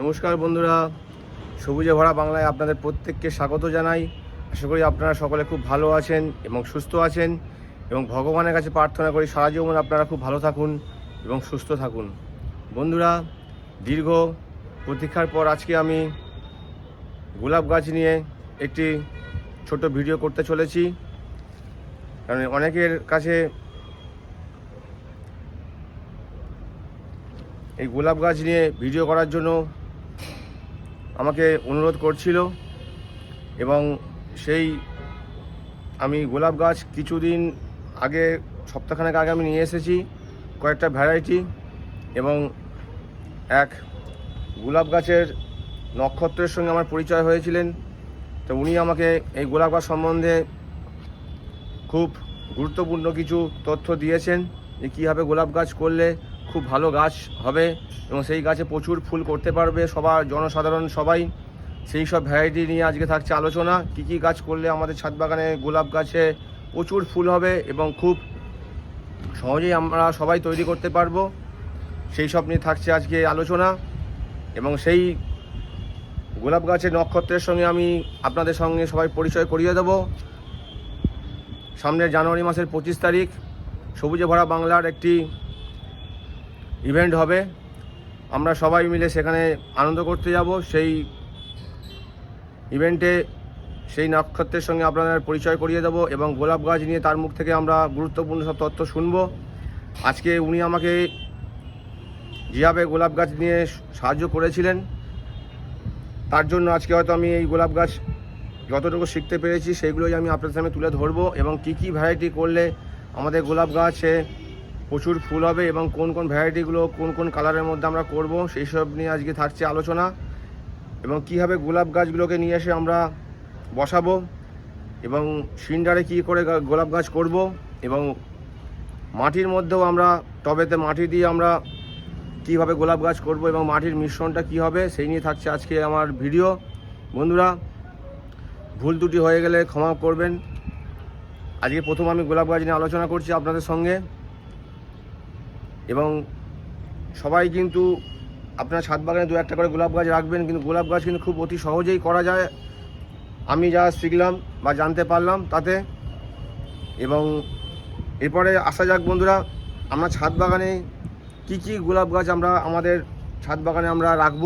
নমস্কার বন্ধুরা। সবুজে ভরা বাংলায় আপনাদের প্রত্যেককে স্বাগত জানাই। আশা করি আপনারা সকলে খুব ভালো আছেন এবং সুস্থ আছেন এবং ভগবানের কাছে প্রার্থনা করি সারা জীবন আপনারা খুব ভালো থাকুন এবং সুস্থ থাকুন। বন্ধুরা, দীর্ঘ প্রতীক্ষার পর আজকে আমি গোলাপ গাছ নিয়ে একটি ছোট ভিডিও করতে চলেছি। কারণ অনেকের কাছে এই গোলাপ গাছ নিয়ে ভিডিও করার জন্য আমাকে অনুরোধ করছিল এবং সেই আমি গোলাপ গাছ কিছুদিন আগে, সপ্তাহখানেক আগে আমি নিয়ে এসেছি কয়েকটা ভ্যারাইটি এবং এক গোলাপ গাছের নক্ষত্রের সঙ্গে আমার পরিচয় হয়েছিলেন। তো উনি আমাকে এই গোলাপ গাছ সম্বন্ধে খুব গুরুত্বপূর্ণ কিছু তথ্য দিয়েছেন যে কীভাবে গোলাপ গাছ করলে খুব ভালো গাছ হবে এবং সেই গাছে প্রচুর ফুল করতে পারবে সবার জনসাধারণ সবাই। সেই সব ভ্যারাইটি নিয়ে আজকে থাকছে আলোচনা। কী কী গাছ করলে আমাদের ছাদ বাগানে গোলাপ গাছে প্রচুর ফুল হবে এবং খুব সহজেই আমরা সবাই তৈরি করতে পারব। সেই সব নিয়ে থাকছে আজকে আলোচনা এবং সেই গোলাপ গাছের নক্ষত্রের সঙ্গে আমি আপনাদের সঙ্গে সবাই পরিচয় করিয়ে দেবো। সামনের জানুয়ারি মাসের পঁচিশ তারিখ সবুজে ভরা বাংলার একটি ইভেন্ট হবে। আমরা সবাই মিলে সেখানে আনন্দ করতে যাব। সেই ইভেন্টে সেই নক্ষত্রের সঙ্গে আপনাদের পরিচয় করিয়ে দেবো এবং গোলাপ গাছ নিয়ে তার মুখ থেকে আমরা গুরুত্বপূর্ণ সব তথ্য শুনব। আজকে উনি আমাকে যেভাবে গোলাপ গাছ নিয়ে সাহায্য করেছিলেন। তার জন্য আজকে হয়তো আমি এই গোলাপ গাছ যতটুকু শিখতে পেরেছি, সেইগুলোই আমি আপনাদের সামনে তুলে ধরবো এবং কি কি ভ্যারাইটি করলে আমাদের গোলাপ গাছে প্রচুর ফুল হবে এবং কোন কোন ভ্যারাইটিগুলো, কোন কোন কালারের মধ্যে আমরা করব, সেই সব নিয়ে আজকে থাকছে আলোচনা। এবং কীভাবে গোলাপ গাছগুলোকে নিয়ে এসে আমরা বসাবো এবং সিন্ডারে কী করে গোলাপ গাছ করব এবং মাটির মধ্যেও আমরা, টবেতে মাটি দিয়ে আমরা কীভাবে গোলাপ গাছ করব এবং মাটির মিশ্রণটা কী হবে, সেই নিয়ে থাকছে আজকে আমার ভিডিও। বন্ধুরা, ভুল ত্রুটি হয়ে গেলে ক্ষমা করবেন। আজকে প্রথম আমি গোলাপ গাছ নিয়ে আলোচনা করছি আপনাদের সঙ্গে। এবং সবাই কিন্তু আপনার ছাদ বাগানে দু একটা করে গোলাপ গাছ রাখবেন, কিন্তু গোলাপ গাছ কিন্তু খুব অতি সহজেই করা যায়। আমি যা শিখলাম বা জানতে পারলাম তাতে। এবং এরপরে আসা যাক বন্ধুরা, আমরা ছাদ বাগানে কি কি গোলাপ গাছ আমরা আমাদের ছাদ বাগানে আমরা রাখব,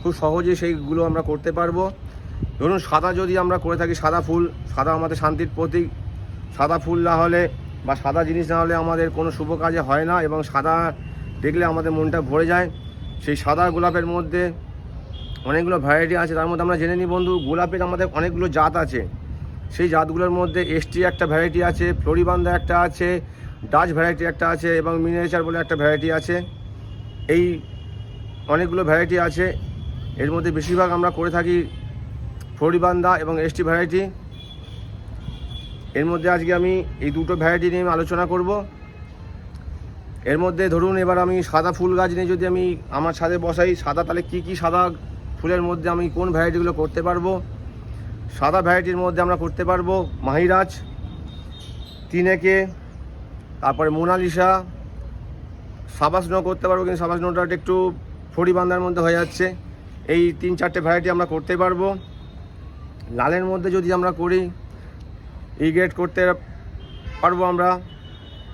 খুব সহজে সেইগুলো আমরা করতে পারব। ধরুন সাদা যদি আমরা করে থাকি সাদা ফুল, সাদা আমাদের শান্তির প্রতীক। সাদা ফুল না হলে বা সাদা জিনিস না হলে আমাদের কোনো শুভ কাজে হয় না এবং সাদা দেখলে আমাদের মনটা ভরে যায়। সেই সাদা গোলাপের মধ্যে অনেকগুলো ভ্যারাইটি আছে, তার মধ্যে আমরা জেনে নিই বন্ধু, গোলাপের আমাদের অনেকগুলো জাত আছে। সেই জাতগুলোর মধ্যে এসটি একটা ভ্যারাইটি আছে, ফ্লোরিবান্দা একটা আছে, ডাচ ভ্যারাইটি একটা আছে এবং মিনিয়েচার বলে একটা ভ্যারাইটি আছে। এই অনেকগুলো ভ্যারাইটি আছে। এর মধ্যে বেশিরভাগ আমরা করে থাকি ফ্লোরিবান্দা এবং এসটি ভ্যারাইটি এর মধ্যে আজকে আমি এই দুটো ভ্যারাইটি নিয়ে আলোচনা করব। এর মধ্যে ধরুন এবার আমি সাদা ফুল গাছ নিয়ে যদি আমি আমার ছাদে বসাই, সাদা তাহলে কি কি সাদা ফুলের মধ্যে আমি কোন ভ্যারাইটিগুলো করতে পারব? সাদা ভ্যারাইটির মধ্যে আমরা করতে পারব মাহিরাজ, তিনেকে, তারপরে মোনালিসা সাবাসনো করতে পারব কিন্তু সাবাসনোটা একটু ফড়ি বান্ধার মধ্যে হয়ে যাচ্ছে। এই তিন চারটে ভ্যারাইটি আমরা করতে পারব। লালের মধ্যে যদি আমরা করি ই গ্রেড করতে পারব আমরা।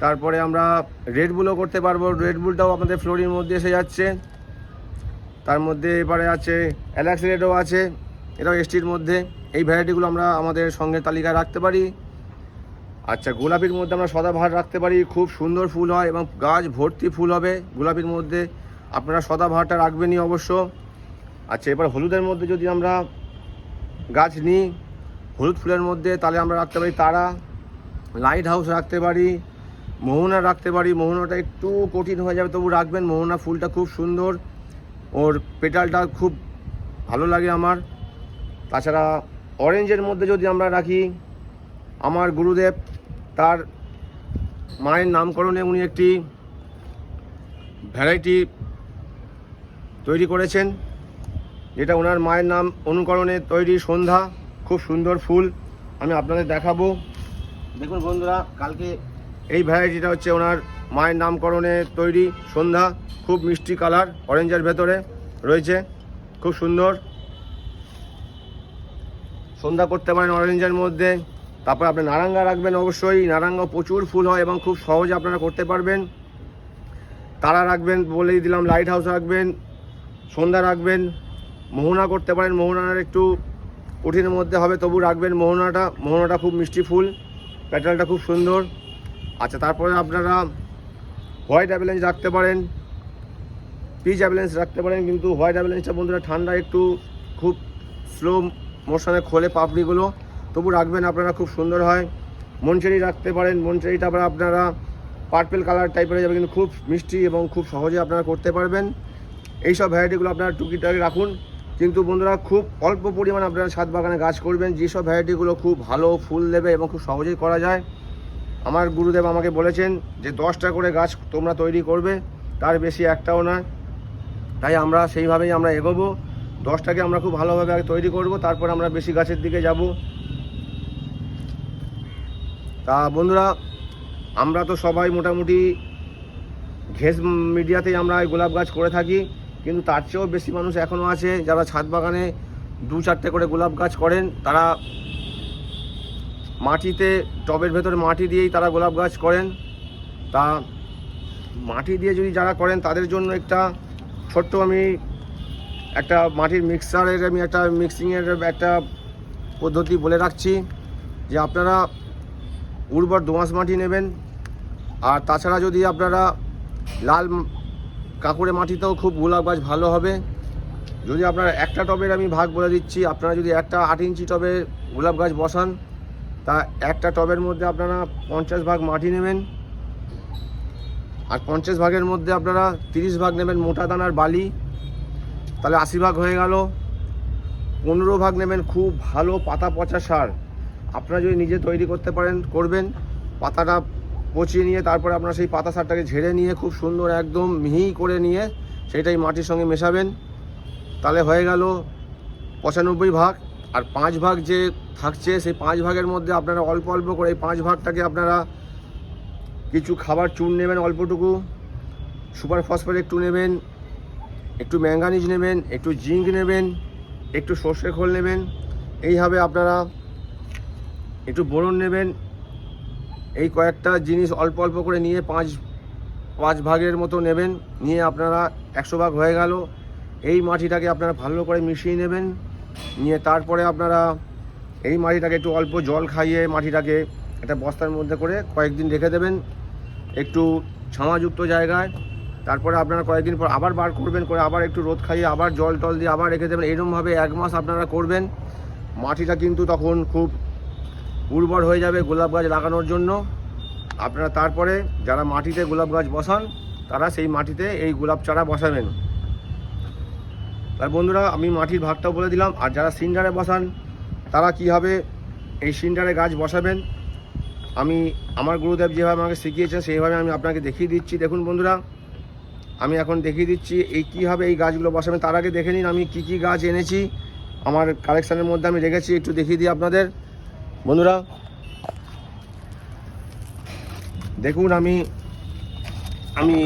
তারপরে আমরা রেড বুলও করতে পারব। রেড বুলটাও আমাদের ফ্লোরির মধ্যে এসে যাচ্ছে। তার মধ্যে এবারে আছে অ্যালাক্স রেডও আছে। এটাও এসটির মধ্যে। এই ভ্যারাইটিগুলো আমরা আমাদের সঙ্গে তালিকায় রাখতে পারি। আচ্ছা গোলাপির মধ্যে আমরা সদাবাহার রাখতে পারি। খুব সুন্দর ফুল হয় এবং গাছ ভর্তি ফুল হবে গোলাপির মধ্যে। আপনারা সদাবাহারটা রাখবেনই অবশ্য। আচ্ছা এবার হলুদের মধ্যে যদি আমরা গাছ নিই হলুদ ফুলের মধ্যে তাহলে আমরা রাখতে পারি তারা লাইট হাউস রাখতে পারি, মোহনা রাখতে পারি। মোহনাটা একটু কঠিন হয়ে যাবে, তবু রাখবেন। মোহনা ফুলটা খুব সুন্দর। ওর পেটালটা খুব ভালো লাগে আমার। তাছাড়া অরেঞ্জের মধ্যে যদি আমরা রাখি, আমার গুরুদেব তার মায়ের নামকরণে উনি একটি ভ্যারাইটি তৈরি করেছেন, যেটা ওনার মায়ের নাম অনুকরণে তৈরি সন্ধ্যা। খুব সুন্দর ফুল। আমি আপনাদের দেখাবো। দেখুন বন্ধুরা, কালকে এই ভ্যারাইটিটা হচ্ছে ওনার মায়ের নামকরণে তৈরি সন্ধ্যা, খুব মিষ্টি কালার অরেঞ্জের ভেতরে রয়েছে, খুব সুন্দর। সন্ধ্যা করতে পারেন অরেঞ্জের মধ্যে। তারপর আপনি নারাঙ্গা রাখবেন অবশ্যই। নারাঙ্গা প্রচুর ফুল হয় এবং খুব সহজে আপনারা করতে পারবেন। তারা রাখবেন, বলেই দিলাম লাইট হাউস রাখবেন, সন্ধ্যা রাখবেন। মোহনা করতে পারেন, মোহনার একটু কঠিনের মধ্যে হবে, তবু রাখবেন মোহনাটা। মোহনাটা খুব মিষ্টি ফুল প্যাটার্নটা খুব সুন্দর। আচ্ছা তারপরে আপনারা হোয়াইট অ্যাভেলেন্স রাখতে পারেন, পিচ অ্যাভেলেন্স রাখতে পারেন, কিন্তু হোয়াইট অ্যাভেলেন্সটা বন্ধুরা ঠান্ডা একটু খুব স্লো মোশনে খোলে পাপড়িগুলো, তবু রাখবেন, আপনারা খুব সুন্দর হয়। মনচেরি রাখতে পারেন, মনচেরিটা আবার আপনারা পার্পেল কালার টাইপের যাবে, কিন্তু খুব মিষ্টি এবং খুব সহজে আপনারা করতে পারবেন। এইসব ভ্যারাইটিগুলো আপনারা টুকিটাকি রাখুন। কিন্তু বন্ধুরা খুব অল্প পরিমাণ আপনারা ছাদ বাগানে গাছ করবেন, যেসব ভ্যারাইটিগুলো খুব ভালো ফুল দেবে এবং খুব সহজেই করা যায়। আমার গুরুদেব আমাকে বলেছেন যে দশটা করে গাছ তোমরা তৈরি করবে, তার বেশি একটাও না তাই আমরা সেইভাবেই আমরা এগোবো। দশটাকে আমরা খুব ভালোভাবে আগে তৈরি করব, তারপর আমরা বেশি গাছের দিকে যাব। তা বন্ধুরা, আমরা তো সবাই মোটামুটি ঘেস মিডিয়াতেই আমরা গোলাপ গাছ করে থাকি। কিন্তু তার চেয়েও বেশি মানুষ এখনও আছে যারা ছাদ বাগানে দু চারটে করে গোলাপ গাছ করেন। তারা মাটিতে, টবের ভেতরে মাটি দিয়েই তারা গোলাপ গাছ করেন। তা মাটি দিয়ে যদি যারা করেন, তাদের জন্য একটা ছোট্ট আমি একটা মাটির মিক্সারের আমি একটা মিক্সিংয়ের একটা পদ্ধতি বলে রাখছি যে আপনারা উর্বর দোঁয়াশ মাটি নেবেন। আর তাছাড়া যদি আপনারা লাল কাঁকুড়ে মাটিতেও খুব গোলাপ গাছ ভালো হবে। যদি আপনারা একটা টবের আমি ভাগ বলে দিচ্ছি, আপনারা যদি একটা আট ইঞ্চি টবে গোলাপ গাছ বসান, তা একটা টবের মধ্যে আপনারা পঞ্চাশ ভাগ মাটি নেবেন। আর পঞ্চাশ ভাগের মধ্যে আপনারা তিরিশ ভাগ নেবেন মোটা দানার বালি। তাহলে আশি ভাগ হয়ে গেল। পনেরো ভাগ নেবেন খুব ভালো পাতা পচা সার। আপনারা যদি নিজে তৈরি করতে পারেন, করবেন। পাতাটা পচিয়ে নিয়ে তারপরে আপনারা সেই পাতা সারটাকে ঝেড়ে নিয়ে খুব সুন্দর একদম মিহি করে নিয়ে সেটাই মাটির সঙ্গে মেশাবেন। তাহলে হয়ে গেল পঁচানব্বই ভাগ। আর পাঁচ ভাগ যে থাকছে, সেই পাঁচ ভাগের মধ্যে আপনারা অল্প অল্প করে এই পাঁচ ভাগটাকে আপনারা কিছু খাবার চুন নেবেন অল্পটুকু। সুপার ফসফেট একটু নেবেন, একটু ম্যাঙ্গানিজ নেবেন, একটু জিঙ্ক নেবেন, একটু সর্ষে খোল নেবেন। এইভাবে আপনারা একটু বোরন নেবেন এই কয়েকটা জিনিস অল্প অল্প করে নিয়ে পাঁচ পাঁচ ভাগের মতো নেবেন। নিয়ে আপনারা একশো ভাগ হয়ে গেল। এই মাটিটাকে আপনারা ভালো করে মিশিয়ে নেবেন। নিয়ে তারপরে আপনারা এই মাটিটাকে একটু অল্প জল খাইয়ে মাটিটাকে একটা বস্তার মধ্যে করে কয়েকদিন রেখে দেবেন। একটু ছামাযুক্ত জায়গায়। তারপরে আপনারা কয়েকদিন পর আবার বার করবেন, করে আবার একটু রোদ খাইয়ে আবার জল টল দিয়ে আবার রেখে দেবেন। এরকমভাবে এক মাস আপনারা করবেন। মাটিটা কিন্তু তখন খুব উর্বর হয়ে যাবে গোলাপ গাছ লাগানোর জন্য। আপনারা তারপরে যারা মাটিতে গোলাপ গাছ বসান, তারা সেই মাটিতে এই গোলাপ চারা বসাবেন। তাই বন্ধুরা, আমি মাটির ভাগটাও বলে দিলাম, আর যারা সিন্ডারে বসান, তারা কীভাবে এই সিন্ডারে গাছ বসাবেন। আমি, আমার গুরুদেব যেভাবে আমাকে শিখিয়েছেন, সেইভাবে আমি আপনাকে দেখিয়ে দিচ্ছি। দেখুন বন্ধুরা, আমি এখন দেখিয়ে দিচ্ছি, এই কীভাবে এই গাছগুলো বসাবেন। তার আগে দেখে নিন আমি কী কী গাছ এনেছি। আমার কালেকশানের মধ্যে আমি রেখেছি, একটু দেখিয়ে দিই আপনাদের। বন্ধুরা, দেখুন আমি আমি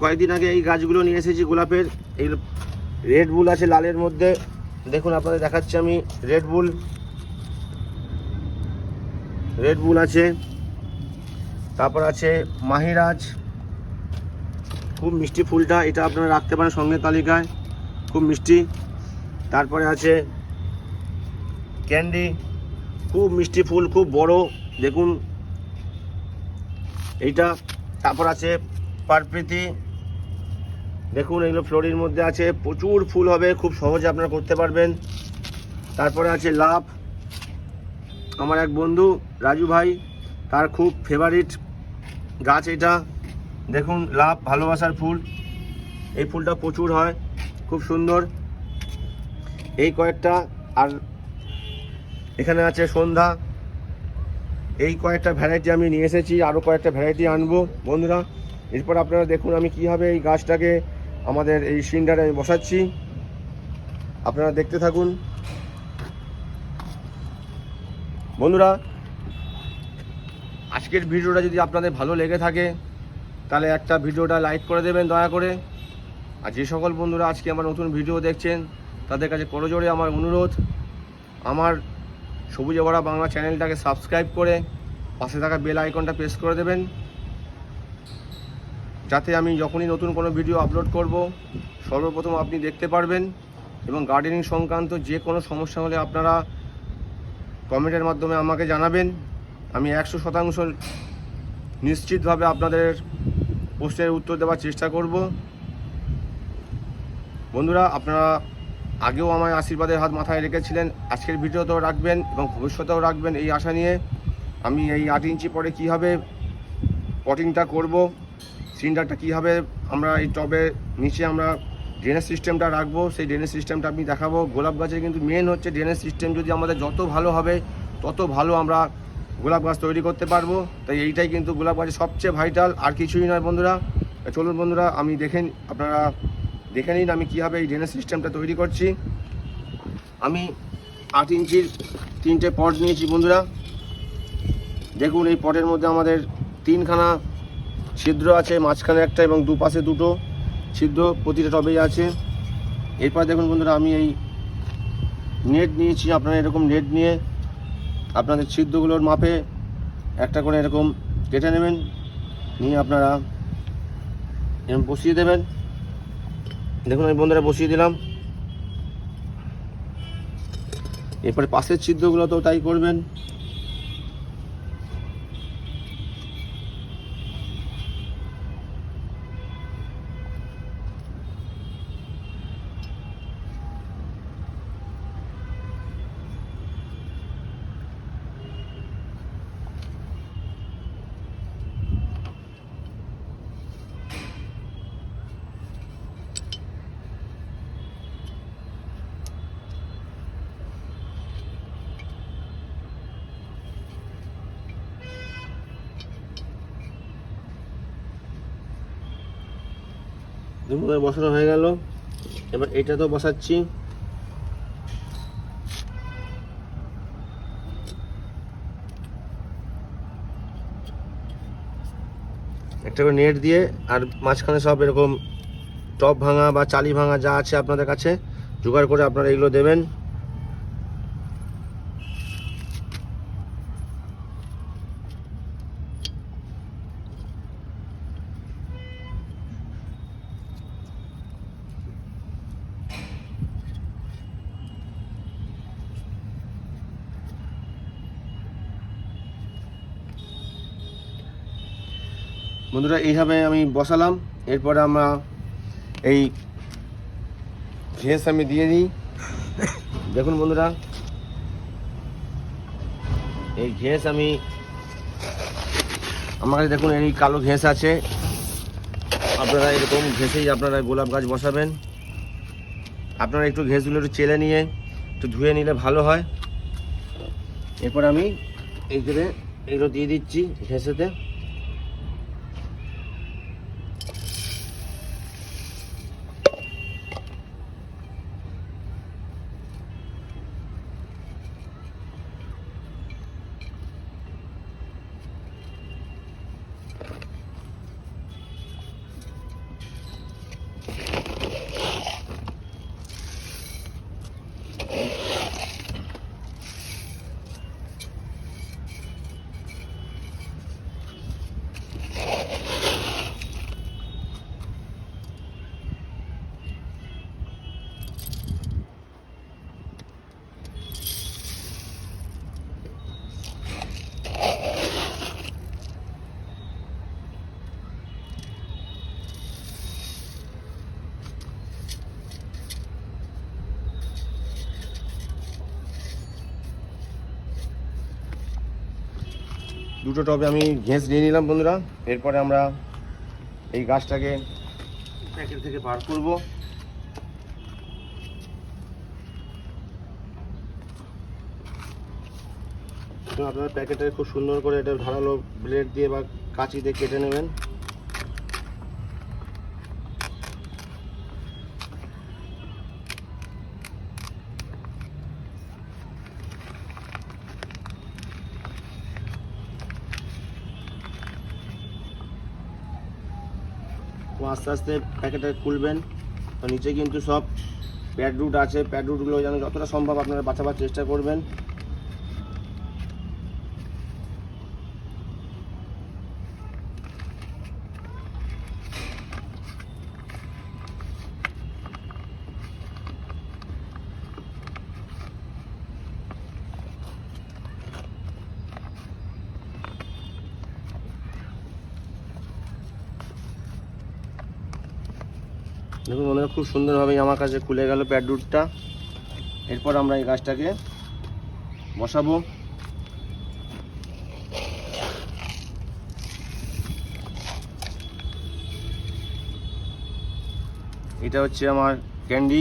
কয়েকদিন আগে এই গাছগুলো নিয়ে এসেছি গোলাপের। এই রেড বুল আছে লালের মধ্যে। দেখুন আপনাদের দেখাচ্ছি আমি রেড বুল রেড বুল আছে। তারপর আছে মাহিরাজ। খুব মিষ্টি ফুলটা, এটা আপনারা রাখতে পারেন সঙ্গে তালিকায়। খুব মিষ্টি। তারপরে আছে ক্যান্ডি। খুব মিষ্টি ফুল, খুব বড়। দেখুন, এইটা। তারপর আছে পারপ্রীতি। দেখুন এগুলো ফ্লোরির মধ্যে আছে। প্রচুর ফুল হবে, খুব সহজে আপনারা করতে পারবেন। তারপরে আছে লাভ আমার এক বন্ধু, রাজু ভাই, তার খুব ফেভারিট গাছ এটা। দেখুন লাভ ভালোবাসার ফুল। এই ফুলটা প্রচুর হয়, খুব সুন্দর। এই কয়েকটা, আর এখানে আছে সন্ধ্যা। এই কয়েকটা ভ্যারাইটি আমি নিয়ে এসেছি আরও কয়েকটা ভ্যারাইটি আনব। বন্ধুরা, এরপর আপনারা দেখুন আমি কীভাবে এই গাছটাকে আমাদের এই সিন্ডারে আমি বসাচ্ছি। আপনারা দেখতে থাকুন। বন্ধুরা, আজকের ভিডিওটা যদি আপনাদের ভালো লেগে থাকে, তাহলে একটা ভিডিওটা লাইক করে দেবেন দয়া করে। আর যে সকল বন্ধুরা আজকে আমার নতুন ভিডিও দেখছেন, তাদের কাছে করজোড়ে আমার অনুরোধ। আমার সবুজে ভরা বাংলা চ্যানেলটাকে সাবস্ক্রাইব করে পাশে থাকা বেল আইকনটা প্রেস করে দেবেন। যাতে আমি যখনই নতুন কোনো ভিডিও আপলোড করব, সর্বপ্রথম আপনি দেখতে পারবেন এবং গার্ডেনিং সংক্রান্ত যে কোনো সমস্যা হলে আপনারা কমেন্টের মাধ্যমে আমাকে জানাবেন। আমি একশো শতাংশ নিশ্চিতভাবে আপনাদের প্রশ্নের উত্তর দেওয়ার চেষ্টা করব। বন্ধুরা, আপনারা আগেও আমার আশীর্বাদের হাত মাথায় রেখেছিলেন। আজকের ভিডিওতেও রাখবেন এবং ভবিষ্যতেও রাখবেন এই আশা নিয়ে। আমি এই আট ইঞ্চি পরে কীভাবে পটিংটা করব সিলিন্ডারটা কীভাবে আমরা এই টবে নিচে আমরা ড্রেনেজ সিস্টেমটা রাখব। সেই ড্রেনেজ সিস্টেমটা আমি দেখাবো। গোলাপ গাছের কিন্তু মেন হচ্ছে ড্রেনেজ সিস্টেম যদি আমাদের যত ভালো হবে, তত ভালো আমরা গোলাপ গাছ তৈরি করতে পারব। তাই এইটাই কিন্তু গোলাপ গাছের সবচেয়ে ভাইটাল আর কিছুই নয় বন্ধুরা। চলুন বন্ধুরা, আমি দেখেন আপনারা দেখে নিন আমি কীভাবে এই ড্রেনেজ সিস্টেমটা তৈরি করছি। আমি আট ইঞ্চির তিনটে পট নিয়েছি বন্ধুরা। দেখুন এই পটের মধ্যে আমাদের তিনখানা ছিদ্র আছে, মাঝখানে একটা এবং দুপাশে দুটো ছিদ্র, প্রতিটা টবেই আছে। এরপর দেখুন বন্ধুরা, আমি এই নেট নিয়েছি, আপনারা এরকম নেট নিয়ে আপনাদের ছিদ্রগুলোর মাপে একটা করে এরকম কেটে নেবেন। নিয়ে আপনারা এরকম বসিয়ে দেবেন। দেখুন আমি বন্ধুরা বসিয়ে দিলাম। এরপরে পাশের ছিদ্রগুলো তো তাই করবেন। বন্ধুরা, বসানো হয়ে গেল। এবার এটা তো বসাচ্ছি। একটা করে নেট দিয়ে আর মাঝখানে সব এরকম টপ ভাঙা বা চালি ভাঙা যা আছে আপনাদের কাছে জোগাড় করে আপনারা এগুলো দেবেন। বন্ধুরা, এইভাবে আমি বসালাম। এরপরে আমরা এই ঘেস আমি দিয়ে দিই। দেখুন বন্ধুরা, এই ঘেস আমি, আমার কাছে দেখুন এই কালো ঘেস আছে। আপনারা এরকম ঘেসেই আপনারা গোলাপ গাছ বসাবেন। আপনারা একটু ঘেসগুলো একটু চেলে নিয়ে, একটু ধুয়ে নিলে ভালো হয়। এরপর আমি এই করে এগুলো দিয়ে দিচ্ছি ঘেসেতে। দুটো টবে আমি ঘেঁস নিয়ে নিলাম বন্ধুরা। এরপরে আমরা এই গাছটাকে প্যাকেট থেকে বার করব। আপনারা প্যাকেটে খুব সুন্দর করে এটা ধারালো ব্লেড দিয়ে বা কাঁচি দিয়ে কেটে নেবেন। আস্তে আস্তে প্যাকেটটা খুলবেন। তো নিচে কিন্তু সব প্যাড রুট আছে। প্যাড রুটগুলো যেন যতটা সম্ভব আপনারা বাঁচাবার চেষ্টা করবেন। দেখুন মনে হয় খুব সুন্দরভাবেই আমার কাছে খুলে গেল প্যাড রুটটা এরপর আমরা এই গাছটাকে বসাবো। এটা হচ্ছে আমার ক্যান্ডি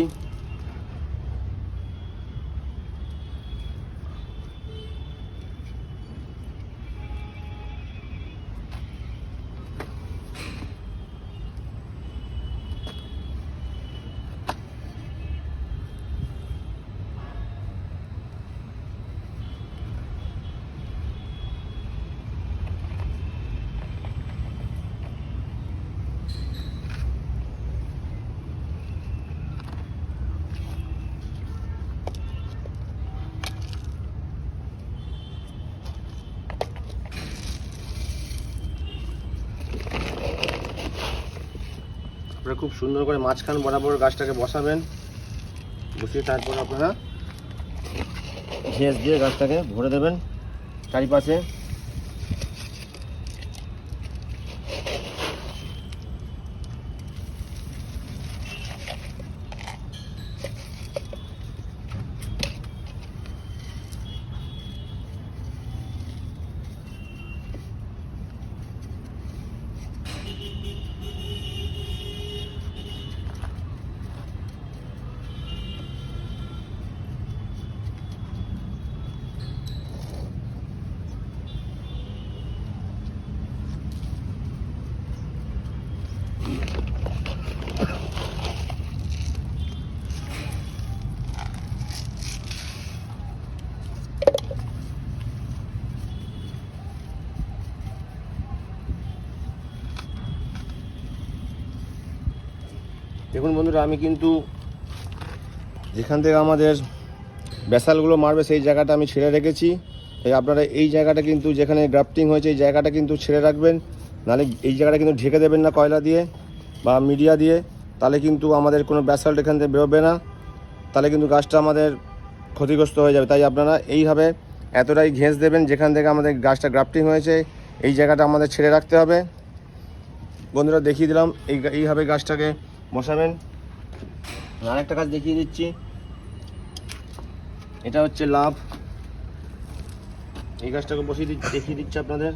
আপনারা খুব সুন্দর করে মাঝখান বরাবর গাছটাকে বসাবেন। বসিয়ে তারপর আপনারা ঘেস দিয়ে গাছটাকে ভরে দেবেন চারিপাশে দেখুন বন্ধুরা, আমি কিন্তু যেখান থেকে আমাদের ব্যাসালগুলো মারবে, সেই জায়গাটা আমি ছেড়ে রেখেছি। তাই আপনারা এই জায়গাটা কিন্তু যেখানে গ্রাফটিং হয়েছে, এই জায়গাটা কিন্তু ছেড়ে রাখবেন। নাহলে এই জায়গাটা কিন্তু ঢেকে দেবেন না কয়লা দিয়ে বা মিডিয়া দিয়ে। তাহলে কিন্তু আমাদের কোনো ব্যাসাল্ট এখান থেকে বেরোবে না। তাহলে কিন্তু গাছটা আমাদের ক্ষতিগ্রস্ত হয়ে যাবে। তাই আপনারা এইভাবে এতটাই ঘেঁষ দেবেন যেখান থেকে আমাদের গাছটা গ্রাফটিং হয়েছে, এই জায়গাটা আমাদের ছেড়ে রাখতে হবে। বন্ধুরা, দেখিয়ে দিলাম, এই এইভাবে গাছটাকে বসাবেন। আরেকটা কাজ দেখিয়ে দিচ্ছি। এটা হচ্ছে লাভ। এই গাছটাকে বসিয়ে দিচ্ছি দেখিয়ে দিচ্ছি আপনাদের।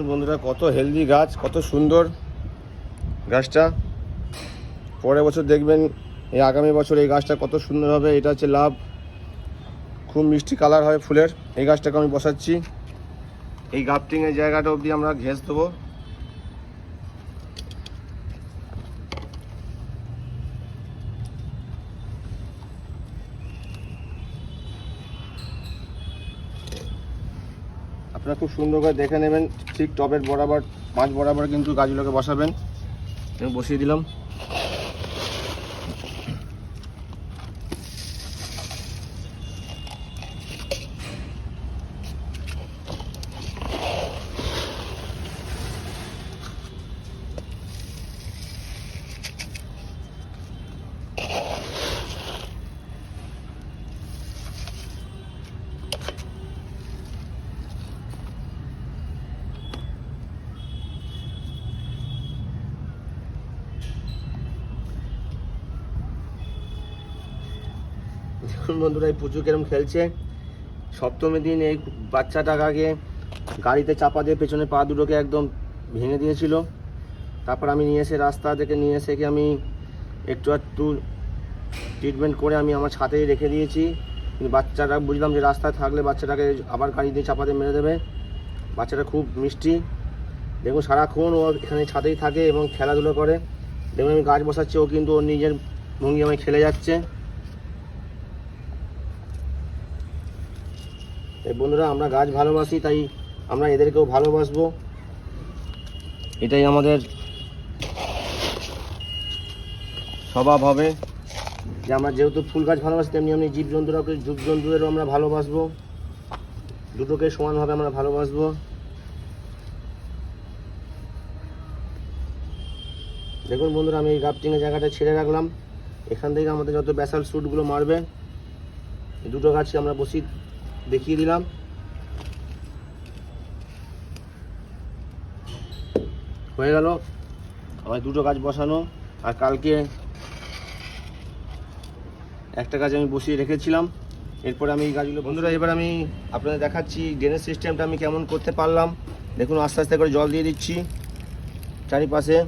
দেখুন বন্ধুরা, কত হেলদি গাছ, কত সুন্দর গাছটা। পরের বছর দেখবেন, এই আগামী বছর এই গাছটা কত সুন্দর হবে, এটা হচ্ছে লাভ। খুব মিষ্টি কালার হয় ফুলের। এই গাছটাকে আমি বসাচ্ছি। এই গাফটিংয়ের জায়গাটা অবধি আমরা ঘেস দেবো। আপনারা খুব সুন্দর করে দেখে নেবেন, ঠিক টবের বরাবর, পাঁচ বরাবর কিন্তু গাছগুলোকে বসাবেন। বসিয়ে দিলাম। বন্ধুরা এই পুজো কিরম খেলছে। সপ্তমীর দিন এই বাচ্চাটাকে গাড়িতে চাপা দিয়ে পেছনে পা দুটোকে একদম ভেঙে দিয়েছিল। তারপর আমি নিয়ে এসে রাস্তা থেকে নিয়ে এসে আমি একটু একটু ট্রিটমেন্ট করে আমি আমার ছাতেই রেখে দিয়েছি। কিন্তু বাচ্চাটা বুঝলাম যে রাস্তায় থাকলে বাচ্চাটাকে আবার গাড়ি দিয়ে চাপা দিয়ে মেরে দেবে। বাচ্চাটা খুব মিষ্টি। দেখুন, সারাক্ষণ ও এখানে ছাতেই থাকে এবং খেলাধুলো করে। দেখুন, আমি গাছ বসাচ্ছি, ও কিন্তু ওর নিজের ভঙ্গি আমায় খেলে যাচ্ছে। বন্ধুরা, আমরা গাছ ভালোবাসি, তাই আমরা এদেরকেও ভালোবাসবো। এটাই আমাদের স্বভাব হবে যে আমরা যেহেতু ফুল গাছ ভালোবাসি, তেমনি আমি জীবজন্তুরাকে জীবজন্তুদেরও আমরা ভালোবাসবো। দুটোকে সমানভাবে আমরা ভালোবাসবো। দেখুন বন্ধুরা, আমি এই গ্রাফটিংয়ের জায়গাটা ছেড়ে রাখলাম। এখান থেকে আমাদের যত ব্যাসাল শ্যুটগুলো মারবে, দুটো গাছকে আমরা বসি দেখিয়ে দিলাম। হয়ে গেল। আমার দুটো গাছ বসানো। আর কালকে একটা গাছ আমি বসিয়ে রেখেছিলাম। এরপরে আমি এই গাছগুলো বন্ধুরা, এবার আমি আপনাদের দেখাচ্ছি ড্রেনেজ সিস্টেমটা আমি কেমন করতে পারলাম। দেখুন, আস্তে আস্তে করে জল দিয়ে দিচ্ছি। চারিপাশে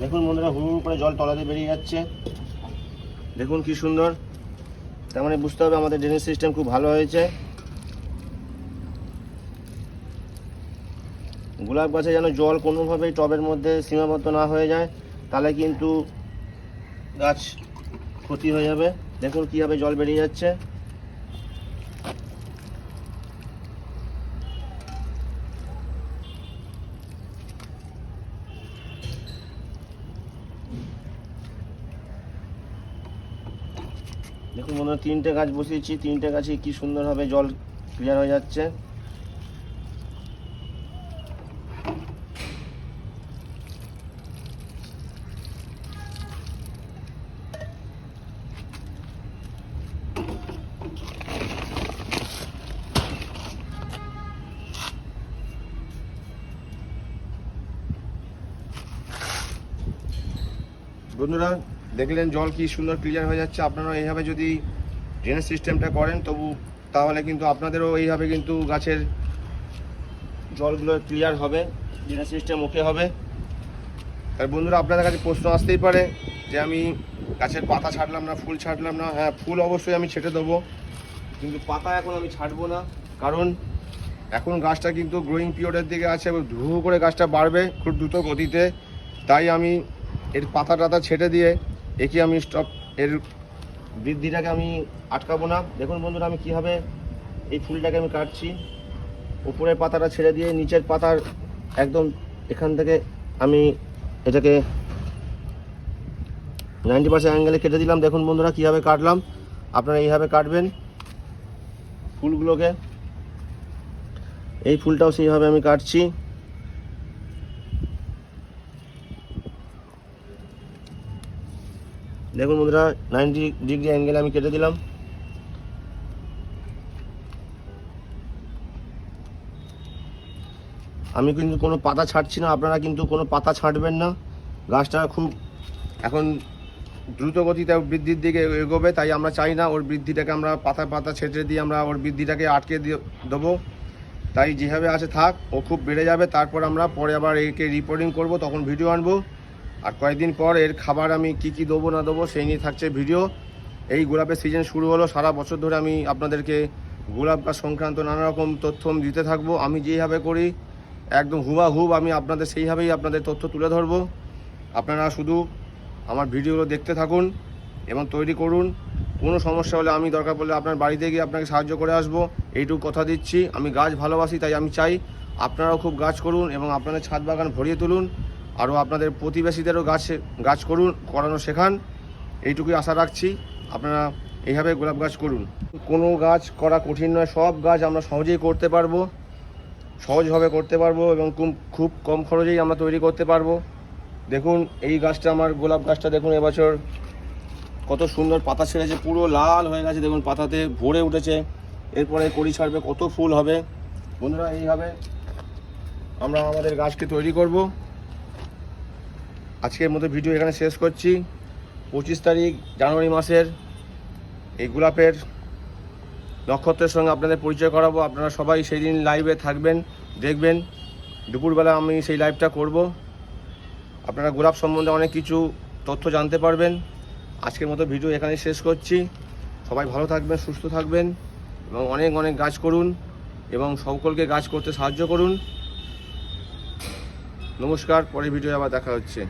দেখুন করে জল তলাতে বেরিয়ে যাচ্ছে। দেখুন কি সুন্দর। তার মানে বুঝতে হবে আমাদের ড্রেনেজ সিস্টেম খুব ভালো হয়েছে। গোলাপ গাছে যেন জল কোনোভাবেই টবের মধ্যে সীমাবদ্ধ না হয়ে যায়, তাহলে কিন্তু গাছ ক্ষতি হয়ে যাবে। দেখুন কীভাবে জল বেরিয়ে যাচ্ছে দেখুন বন্ধুরা তিনটে গাছ বসিয়েছি, তিনটে গাছে কি সুন্দরভাবে জল ক্লিয়ার হয়ে যাচ্ছে। বন্ধুরা, দেখলেন জল কি সুন্দর ক্লিয়ার হয়ে যাচ্ছে। আপনারা এইভাবে যদি ড্রেনেজ সিস্টেমটা করেন, তবু তাহলে কিন্তু আপনাদেরও এইভাবে কিন্তু গাছের জলগুলো ক্লিয়ার হবে ড্রেনেজ সিস্টেম ওকে হবে। আর বন্ধুরা, আপনাদের কাছে প্রশ্ন আসতেই পারে যে আমি গাছের পাতা ছাড়লাম না, ফুল ছাড়লাম না হ্যাঁ ফুল অবশ্যই আমি ছেটে দেবো, কিন্তু পাতা এখন আমি ছাড়বো না, কারণ এখন গাছটা কিন্তু গ্রোয়িং পিরিয়ডের দিকে আছে এবং ধু করে গাছটা বাড়বে খুব দ্রুত গতিতে। তাই আমি এর পাতা টাতা ছেটে দিয়ে একে আমি স্টপ এর বৃদ্ধিটাকে আমি আটকাবো না। দেখুন বন্ধুরা, আমি কীভাবে এই ফুলটাকে আমি কাটছি। উপরের পাতাটা ছেড়ে দিয়ে নিচের পাতার একদম এখান থেকে আমি এটাকে নাইনটি পার্সেন্ট অ্যাঙ্গেলে কেটে দিলাম। দেখুন বন্ধুরা, কীভাবে কাটলাম। আপনারা এইভাবে কাটবেন ফুলগুলোকে। এই ফুলটাও সেইভাবে আমি কাটছি। দেখুন বন্ধুরা নাইনটি ডিগ্রি অ্যাঙ্গেলে আমি কেটে দিলাম। আমি কিন্তু কোনো পাতা ছাড়ছি না, আপনারা কিন্তু কোনো পাতা ছাঁটবেন না। গাছটা খুব এখন দ্রুত গতিতে বৃদ্ধির দিকে এগোবে, তাই আমরা চাই না ওর বৃদ্ধিটাকে আমরা পাতা পাতা ছেঁটে দিয়ে আমরা ওর বৃদ্ধিটাকে আটকে দেবো। তাই যেভাবে আছে থাক, ও খুব বেড়ে যাবে। তারপর আমরা পরে আবার একে রিপোর্টিং করব, তখন ভিডিও আনব। আর কয়েকদিন পর এর খাবার আমি কি কি দেবো না দেবো সেই নিয়ে থাকছে ভিডিও। এই গোলাপের সিজন শুরু হলো, সারা বছর ধরে আমি আপনাদেরকে গোলাপ গাছ সংক্রান্ত নানা রকম তথ্য আমি দিতে থাকব। আমি যেইভাবে করি, একদম হুবা হুব আমি আপনাদের সেইভাবেই আপনাদের তথ্য তুলে ধরবো। আপনারা শুধু আমার ভিডিওগুলো দেখতে থাকুন এবং তৈরি করুন। কোনো সমস্যা হলে আমি দরকার পড়লে আপনার বাড়িতে গিয়ে আপনাকে সাহায্য করে আসব। এইটুকু কথা দিচ্ছি। আমি গাছ ভালোবাসি, তাই আমি চাই আপনারাও খুব গাছ করুন এবং আপনাদের ছাদ বাগান ভরিয়ে তুলুন। আরও আপনাদের প্রতিবেশীদেরও গাছ গাছ করুন, করানো শেখান। এইটুকুই আশা রাখছি। আপনারা এইভাবে গোলাপ গাছ করুন। কোনো গাছ করা কঠিন নয়, সব গাছ আমরা সহজেই করতে পারব। সহজভাবে করতে পারব এবং খুব কম খরচেই আমরা তৈরি করতে পারব। দেখুন, এই গাছটা আমার গোলাপ গাছটা দেখুন এবছর কত সুন্দর পাতা ছেড়েছে, পুরো লাল হয়ে গেছে। দেখুন, পাতাতে ভরে উঠেছে। এরপরে কড়ি ছাড়বে, কত ফুল হবে। বন্ধুরা, এইভাবে আমরা আমাদের গাছকে তৈরি করব। আজকের মতো ভিডিও এখানে শেষ করছি। পঁচিশ তারিখ জানুয়ারি মাসের এই গোলাপের নক্ষত্রের সঙ্গে আপনাদের পরিচয় করাবো। আপনারা সবাই সেই দিন লাইভে থাকবেন, দেখবেন। দুপুরবেলা আমি সেই লাইভটা করব। আপনারা গোলাপ সম্বন্ধে অনেক কিছু তথ্য জানতে পারবেন। আজকের মতো ভিডিও এখানে শেষ করছি। সবাই ভালো থাকবেন, সুস্থ থাকবেন এবং অনেক অনেক গাছ করুন এবং সকলকে গাছ করতে সাহায্য করুন। নমস্কার, পরের ভিডিও আবার দেখা হচ্ছে।